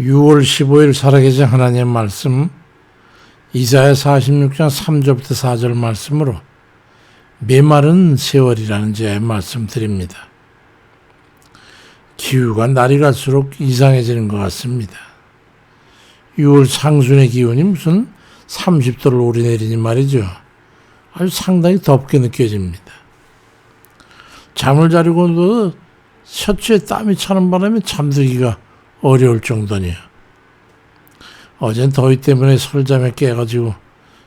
6월 15일 살아계신 하나님의 말씀 이사야 46장 3절부터 4절 말씀으로 메마른 세월이라는 제 말씀 드립니다. 기후가 날이 갈수록 이상해지는 것 같습니다. 6월 상순의 기온이 무슨 30도를 오르내리니 말이죠. 아주 상당히 덥게 느껴집니다. 잠을 자려고도 셔츠에 땀이 차는 바람에 잠들기가 어려울 정도니요. 어젠 더위 때문에 설잠에 깨가지고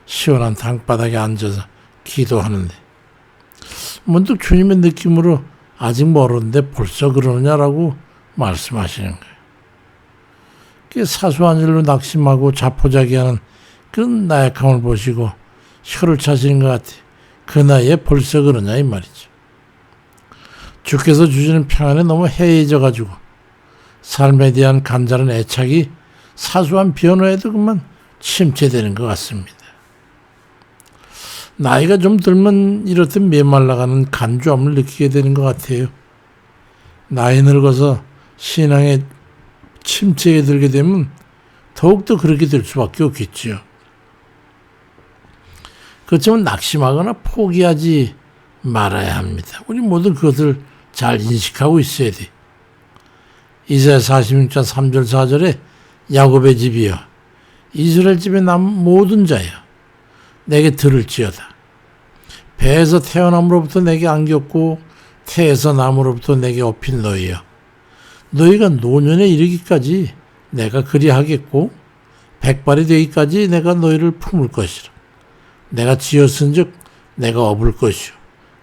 시원한 땅바닥에 앉아서 기도하는데 문득 주님의 느낌으로 아직 멀었는데 벌써 그러느냐라고 말씀하시는 거예요. 그 사소한 일로 낙심하고 자포자기하는 그런 나약함을 보시고 혀를 차시는 것 같아. 그 나이에 벌써 그러냐 이 말이죠. 주께서 주시는 평안에 너무 해이해져 가지고 삶에 대한 간절한 애착이 사소한 변화에도 그만 침체되는 것 같습니다. 나이가 좀 들면 이렇듯 메말라가는 간주함을 느끼게 되는 것 같아요. 나이 늙어서 신앙에 침체에 들게 되면 더욱더 그렇게 될 수밖에 없겠지요. 그렇지만 낙심하거나 포기하지 말아야 합니다. 우리 모두 그것을 잘 인식하고 있어야 돼. 이사야 46장 3절 4절에 야곱의 집이여 이스라엘 집에 남 모든 자여 내게 들을지어다. 배에서 태어남으로부터 내게 안겼고 태에서 남으로부터 내게 업힌 너희여 너희가 노년에 이르기까지 내가 그리하겠고 백발이 되기까지 내가 너희를 품을 것이라. 내가 지었은즉 내가 업을 것이요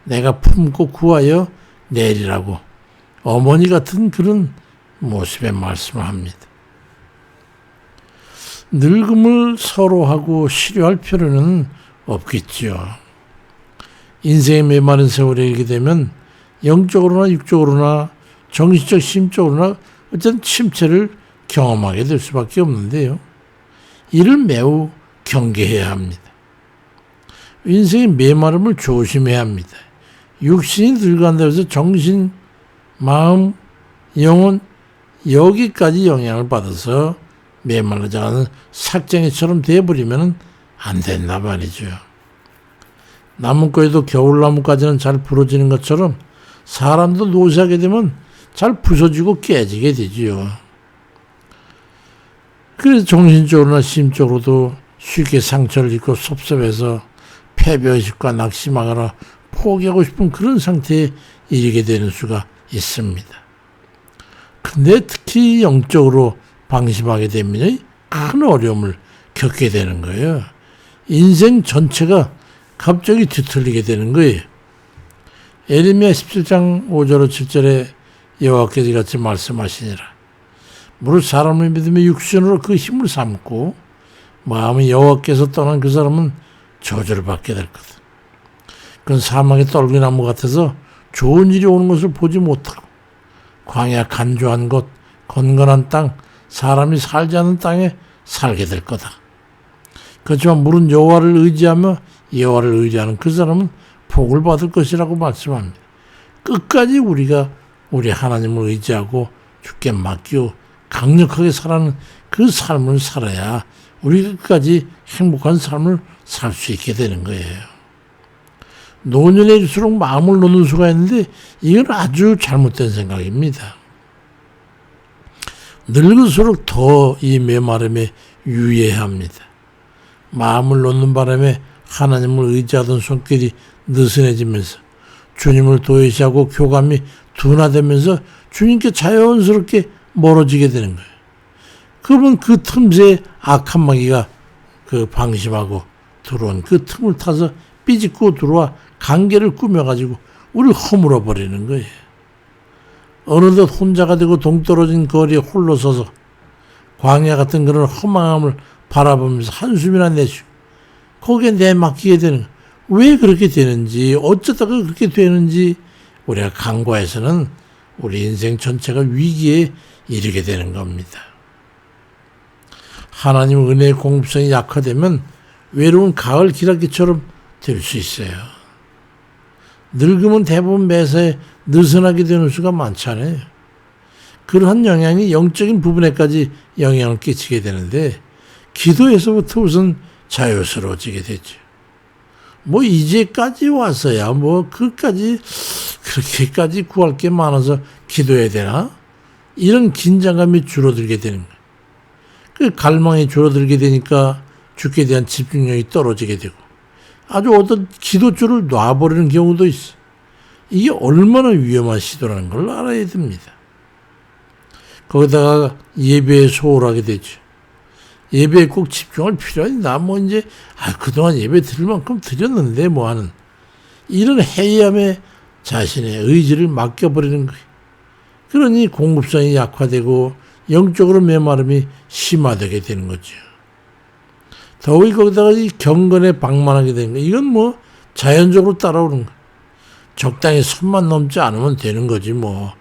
내가 품고 구하여 내리라고 어머니 같은 그런 모습의 말씀을 합니다. 늙음을 서로하고 시료할 필요는 없겠지요. 인생의 메마른 세월에 이르게 되면 영적으로나 육적으로나 정신적 심적으로나 어떤 침체를 경험하게 될 수밖에 없는데요. 이를 매우 경계해야 합니다. 인생의 메마름을 조심해야 합니다. 육신이 늙어간다고 해서 정신, 마음, 영혼 여기까지 영향을 받아서 메말라져가는 삭쟁이처럼 돼버리면 안 된다 말이죠. 나무꺼에도 겨울나무까지는 잘 부러지는 것처럼 사람도 노쇠하게 되면 잘 부서지고 깨지게 되지요. 그래서 정신적으로나 심적으로도 쉽게 상처를 입고 섭섭해서 패배의식과 낙심하거나 포기하고 싶은 그런 상태에 이르게 되는 수가 있습니다. 근데 특히 영적으로 방심하게 되면 큰 어려움을 겪게 되는 거예요. 인생 전체가 갑자기 뒤틀리게 되는 거예요. 에르미야 17장 5절 7절에 여호와께서 이같이 말씀하시니라. 무릇 사람을 믿으며 육신으로 그 힘을 삼고 마음이 여호와께서 떠난 그 사람은 저주를 받게 될 거다. 그건 사막의 떨기나무 같아서 좋은 일이 오는 것을 보지 못하고 광야 간조한 곳, 건건한 땅, 사람이 살지 않은 땅에 살게 될 거다. 그렇지만 물은 여호와를 의지하며 여호와를 의지하는 그 사람은 복을 받을 것이라고 말씀합니다. 끝까지 우리가 우리 하나님을 의지하고 주께 맡기고 강력하게 살아는 그 삶을 살아야 우리 끝까지 행복한 삶을 살 수 있게 되는 거예요. 노년일수록 마음을 놓는 수가 있는데 이건 아주 잘못된 생각입니다. 늙을수록 더 이 메마름에 유의해야 합니다. 마음을 놓는 바람에 하나님을 의지하던 손길이 느슨해지면서 주님을 도외시하고 교감이 둔화되면서 주님께 자연스럽게 멀어지게 되는 거예요. 그러면 그 틈새에 악한 마귀가 그 방심하고 들어온 그 틈을 타서 삐짓고 들어와 관계를 꾸며가지고 우리를 허물어 버리는 거예요. 어느덧 혼자가 되고 동떨어진 거리에 홀로 서서 광야 같은 그런 허망함을 바라보면서 한숨이나 내쉬고 거기에 내맡기게 되는 왜 그렇게 되는지 어쩌다가 그렇게 되는지 우리가 간과해서는 우리 인생 전체가 위기에 이르게 되는 겁니다. 하나님 은혜의 공급성이 약화되면 외로운 가을 기라기처럼 될 수 있어요. 늙으면 대부분 매사에 느슨하게 되는 수가 많잖아요. 그러한 영향이 영적인 부분에까지 영향을 끼치게 되는데 기도에서부터 우선 자유스러워지게 되죠. 뭐 이제까지 와서야 뭐 그까지 그렇게까지 구할 게 많아서 기도해야 되나? 이런 긴장감이 줄어들게 되는 거예요. 그 갈망이 줄어들게 되니까 죽게 대한 집중력이 떨어지게 되고 아주 어떤 기도줄을 놔버리는 경우도 있어. 이게 얼마나 위험한 시도라는 걸 알아야 됩니다. 거기다가 예배에 소홀하게 되죠. 예배에 꼭 집중할 필요하니 나뭐 이제 아 그동안 예배 드릴 만큼 드렸는데 뭐 하는 이런 해이함에 자신의 의지를 맡겨버리는 거예요. 그러니 공급성이 약화되고 영적으로 메마름이 심화되게 되는 거죠. 더욱이 거기다가 이 경건에 방만하게 거예요. 이건 뭐 자연적으로 따라오는 거예요. 적당히 선만 넘지 않으면 되는 거지 뭐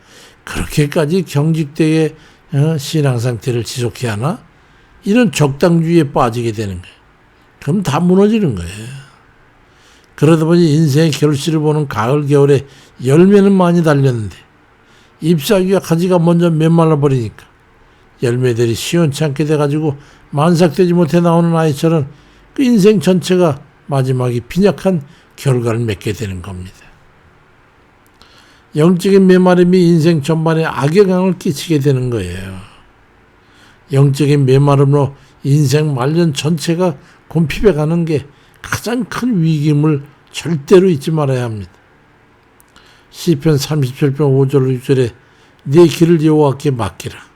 그렇게까지 경직되게 어, 신앙 상태를 지속해야 하나? 이런 적당주의에 빠지게 되는 거예요. 그럼 다 무너지는 거예요. 그러다 보니 인생의 결실을 보는 가을 겨울에 열매는 많이 달렸는데 잎사귀와 가지가 먼저 메말라 버리니까 열매들이 시원찮게 돼가지고 만삭되지 못해 나오는 아이처럼 그 인생 전체가 마지막에 빈약한 결과를 맺게 되는 겁니다. 영적인 메마름이 인생 전반에 악영향을 끼치게 되는 거예요. 영적인 메마름으로 인생 말년 전체가 곰핍해 가는 게 가장 큰 위기임을 절대로 잊지 말아야 합니다. 시편 37편 5절 6절에 내 길을 여호와께 맡기라.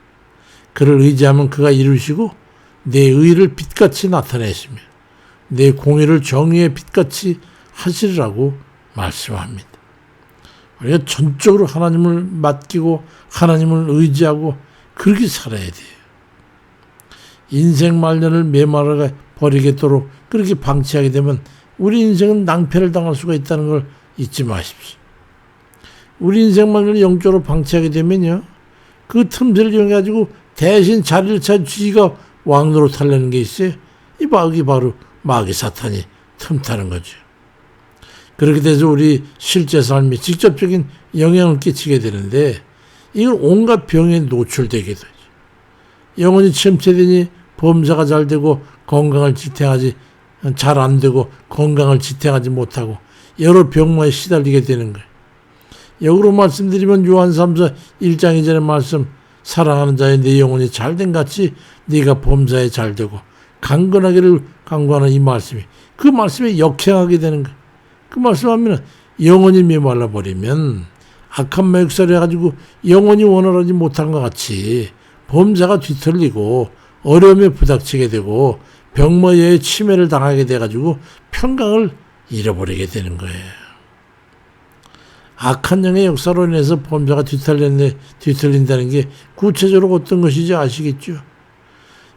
그를 의지하면 그가 이루시고 내 의를 빛같이 나타내시며 내 공의를 정의의 빛같이 하시리라고 말씀합니다. 우리가 전적으로 하나님을 맡기고 하나님을 의지하고 그렇게 살아야 돼요. 인생 말년을 메말아 버리겠도록 그렇게 방치하게 되면 우리 인생은 낭패를 당할 수가 있다는 걸 잊지 마십시오. 우리 인생 말년을 영적으로 방치하게 되면요. 그 틈새를 이용해가지고 대신 자리를 찾 쥐가 왕노로 타려는 게 있어요. 이 마귀 바로 마귀 사탄이 틈타는 거죠. 그렇게 돼서 우리 실제 삶에 직접적인 영향을 끼치게 되는데 이건 온갖 병에 노출되게 되죠. 영혼이 침체되니 범사가 잘 되고 건강을 지탱하지 잘 안 되고 건강을 지탱하지 못하고 여러 병마에 시달리게 되는 거예요. 역으로 말씀드리면 요한 3서 1장 이전의 말씀 사랑하는 자의 내 영혼이 잘된 같이 네가 범사에 잘 되고 강건하기를 강구하는 이 말씀이 그 말씀에 역행하게 되는 거예요. 그 말씀하면 영혼이 메말라 버리면 악한 마육살을 해가지고 영혼이 원활하지 못한 것 같이 범사가 뒤틀리고 어려움에 부닥치게 되고 병마의 치매를 당하게 돼 가지고 평강을 잃어버리게 되는 거예요. 악한 영의 역사로 인해서 범죄가 뒤틀렸네, 뒤틀린다는 게 구체적으로 어떤 것인지 아시겠죠?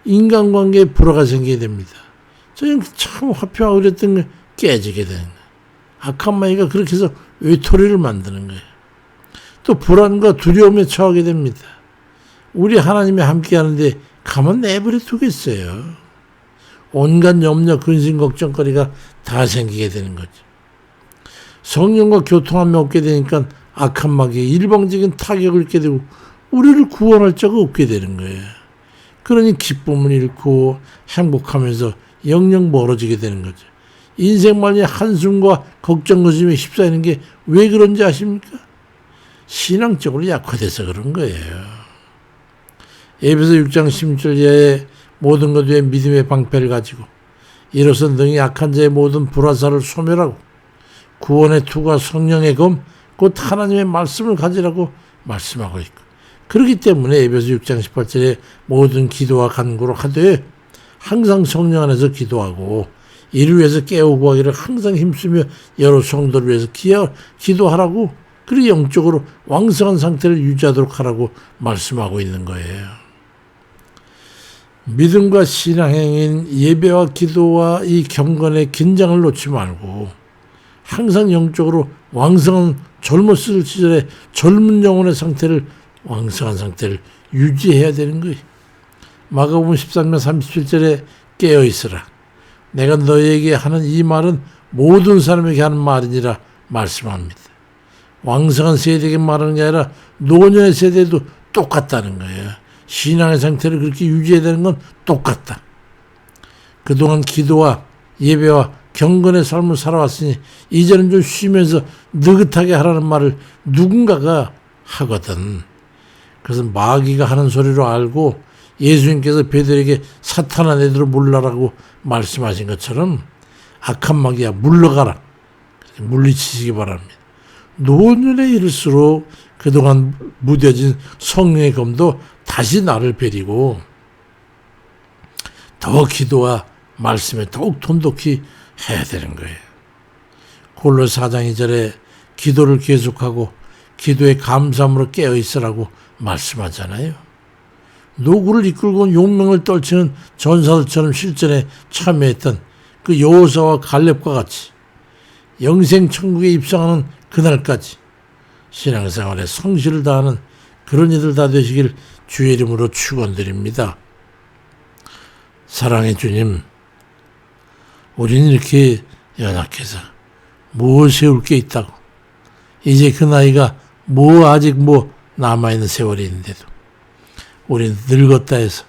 인간관계에 불화가 생기게 됩니다. 저는 참 화평하고 그랬던 게 깨지게 되는 거예요. 악한 마이가 그렇게 해서 외톨이를 만드는 거예요. 또 불안과 두려움에 처하게 됩니다. 우리 하나님이 함께 하는데 가만 내버려 두겠어요. 온갖 염려, 근심, 걱정거리가 다 생기게 되는 거죠. 성령과 교통함이 없게 되니까 악한 마귀의 일방적인 타격을 입게 되고 우리를 구원할 자가 없게 되는 거예요. 그러니 기쁨을 잃고 행복하면서 영영 멀어지게 되는 거죠. 인생 말에 한숨과 걱정, 근심에 휩싸이는 게 왜 그런지 아십니까? 신앙적으로 약화돼서 그런 거예요. 에베소 6장 16절 이하에 모든 것 위에 믿음의 방패를 가지고 이로써 능히 약한 자의 모든 불화사를 소멸하고 구원의 투가 성령의 검, 곧 하나님의 말씀을 가지라고 말씀하고 있고 그렇기 때문에 에베소 6장 18절에 모든 기도와 간구로 하되 항상 성령 안에서 기도하고 이를 위해서 깨우고 하기를 항상 힘쓰며 여러 성도를 위해서 기하, 기도하라고 그리 영적으로 왕성한 상태를 유지하도록 하라고 말씀하고 있는 거예요. 믿음과 신앙행인 예배와 기도와 이 경건의 긴장을 놓지 말고 항상 영적으로 왕성한 젊었을 시절에 젊은 영혼의 상태를 왕성한 상태를 유지해야 되는 거예요. 마가복음 13장 37절에 깨어 있으라. 내가 너에게 하는 이 말은 모든 사람에게 하는 말이니라 말씀합니다. 왕성한 세대에게 말하는 게 아니라 노년의 세대도 똑같다는 거예요. 신앙의 상태를 그렇게 유지해야 되는 건 똑같다. 그동안 기도와 예배와 경건의 삶을 살아왔으니 이제는 좀 쉬면서 느긋하게 하라는 말을 누군가가 하거든. 그래서 마귀가 하는 소리로 알고 예수님께서 베드로에게 사탄아 내들어 물러라고 말씀하신 것처럼 악한 마귀야 물러가라. 물리치시기 바랍니다. 노년에 이를수록 그동안 무뎌진 성령의 검도 다시 나를 베리고 더 기도와 말씀에 더욱 돈독히 해야 되는 거예요. 골로 4장 2절에 기도를 계속하고 기도의 감사함으로 깨어 있으라고 말씀하잖아요. 노구를 이끌고 용맹을 떨치는 전사들처럼 실전에 참여했던 그 여호사와 갈렙과 같이 영생 천국에 입성하는 그날까지 신앙생활에 성실을 다하는 그런 이들 다 되시길 주의 이름으로 축원드립니다. 사랑의 주님, 우리는 이렇게 연약해서 뭘 세울 게 있다고. 이제 그 나이가 뭐 아직 뭐 남아있는 세월이 있는데도 우리는 늙었다 해서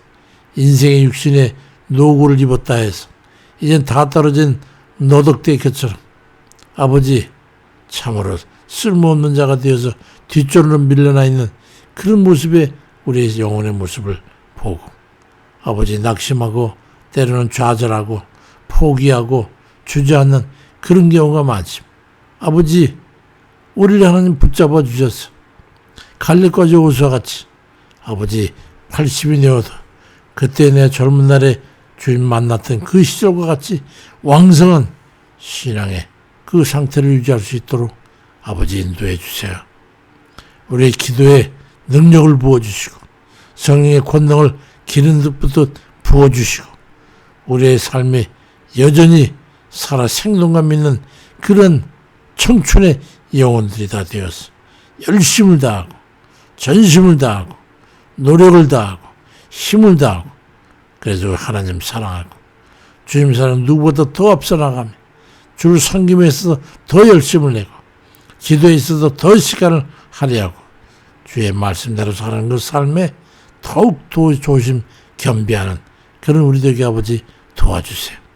인생의 육신에 노고를 입었다 해서 이젠 다 떨어진 너덕대 곁처럼 아버지 참으로 쓸모없는 자가 되어서 뒷전으로 밀려나 있는 그런 모습에 우리의 영혼의 모습을 보고 아버지 낙심하고 때로는 좌절하고 포기하고 주저앉는 그런 경우가 많지. 아버지 우리를 하나님 붙잡아 주셔서 갈렙과 여호수와 같이 아버지 80이 되어도 그때 내 젊은 날에 주님 만났던 그 시절과 같이 왕성한 신앙의 그 상태를 유지할 수 있도록 아버지 인도해 주세요. 우리의 기도에 능력을 부어주시고 성령의 권능을 기른 듯부터 부어주시고 우리의 삶에 여전히 살아 생동감 있는 그런 청춘의 영혼들이 다 되어서 열심을 다하고 전심을 다하고 노력을 다하고 힘을 다하고 그래서 하나님 사랑하고 주님 사랑 누구보다 더 앞서 나가며 주를 섬김에 있어서 더 열심을 내고 기도에 있어서 더 시간을 할애하고 주의 말씀대로 사는 그 삶에 더욱 더 조심 겸비하는 그런 우리 되게 아버지 도와주세요.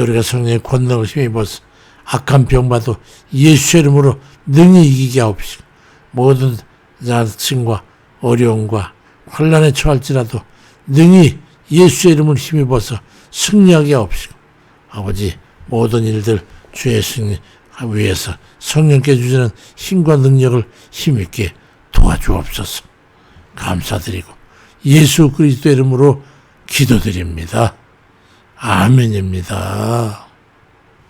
우리가 성령의 권능을 힘입어서 악한 병마도 예수 이름으로 능히 이기게 하옵시고 모든 자층과 어려움과 환란에 처할지라도 능히 예수의 이름을 힘입어서 승리하게 하옵시고 아버지 모든 일들 주의 승리 위해서 성령께 주시는 힘과 능력을 힘있게 도와주옵소서 감사드리고 예수 그리스도 이름으로 기도드립니다. 아멘입니다.